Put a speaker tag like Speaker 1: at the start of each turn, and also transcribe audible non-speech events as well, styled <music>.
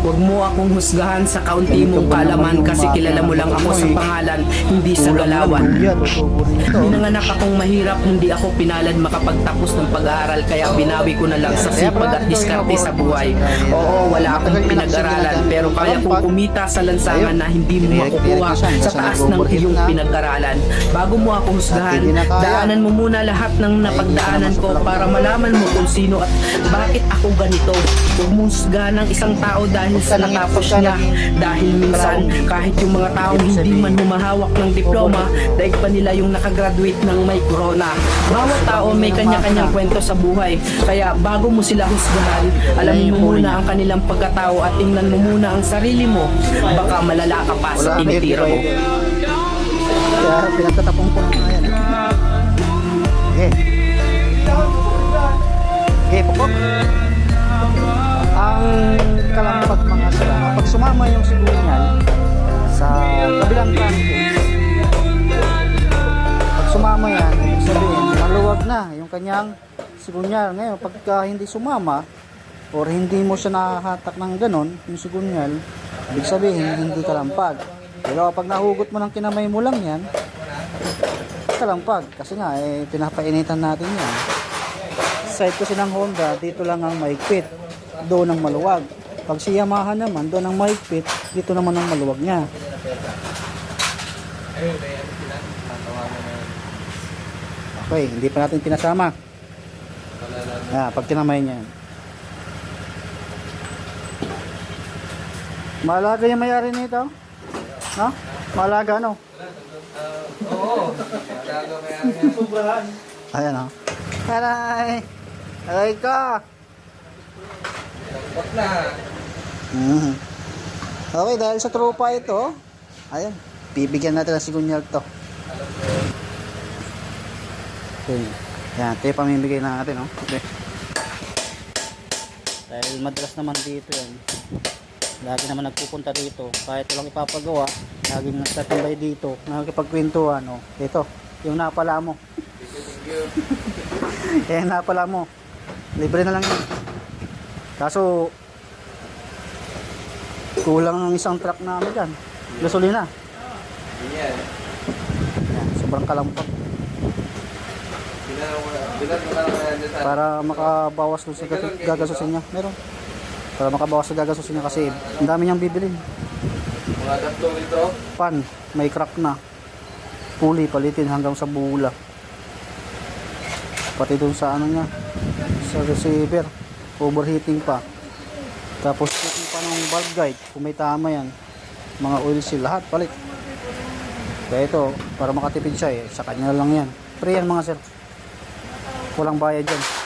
Speaker 1: Huwag mo akong husgahan sa kaunti mong kaalaman kasi kilala mo lang ako sa pangalan, hindi sa galawan. Pinanganak akong mahirap, hindi ako pinalad makapagtapos ng pag-aaral kaya binawi ko na lang sa sipag at diskarte sa buhay. Oo, wala akong pinag-aralan pero kaya kong kumita sa lansangan na hindi mo makukuha sa taas ng iyong pinag-aralan. Bago mo ako husgahan, daanan mo muna lahat ng napagdaanan ko para malaman mo kung sino at bakit ako ganito. Huwag mong husgahan ng isang tao dahil sa natapos niya. Dahil minsan, kahit yung mga taong hindi man humahawak ng diploma, daig pa nila yung nakagraduate ng may corona. Bawat tao may kanya-kanyang kwento sa buhay. Kaya bago mo sila husgahan, alamin mo muna ang kanilang pagkatao at tingnan mo muna ang sarili mo. Baka malala ka pa sa tinitira mo.
Speaker 2: Kaya pinagtatapong ko na yan. Okay. Sumama yung sigunyal sa kabilang pancakes, pag sumama yan, ibig sabihin, maluwag na yung kanyang sigunyal. Ngayon, pagka hindi sumama, or hindi mo siya nakahatak ng ganon, yung sigunyal, ibig sabihin, hindi kalampag. Pero kapag nahugot mo ng kinamay mo lang yan, kalampag. Kasi nga, eh, pinapainitan natin yan. Side kasi ng Honda, dito lang ang maigpit. Doon ang maluwag. Pag si Yamaha naman, doon ang maigpit, dito naman ang maluwag niya. Okay, hindi pa natin pinasama. Ah, pag tinamay niya. Malaga yung mayari nito? No? Malaga ano? Ayan o. Aray! Aray ka! Mhm. Okay, dahil sa tropa ito, ayan, bibigyan natin ng sigunyal to. Okay. Yan, ito yung pamimigay natin, no? Okay. Dahil madalas naman dito yan. Lagi naman nagpupunta dito. Kahit walang ipapagawa, laging nagtatambay dito. Nakakipagkwentuhan, no? Ito, yung napala mo. <laughs> Yan, napala mo. Libre na lang yun. Kaso, kulang ng isang truck na ano dyan. Gasolina. Yan, sobrang kalampag. Para makabawas doon sa gag- gagasusin niya. Meron. Para makabawas sa gagasusin niya kasi ang dami niyang bibilin.
Speaker 3: Mga tatlo.
Speaker 2: Pan, may crack na. Puli, palitin hanggang sa bula. Pati doon sa ano niya, sa receiver. Overheating pa. Tapos checking pa ng valve guide, kung may tama yan. Mga oil seal, lahat palit. Kaya ito, para makatipid siya eh, sa kanya lang yan. Free yan mga sir. Walang bayad yan.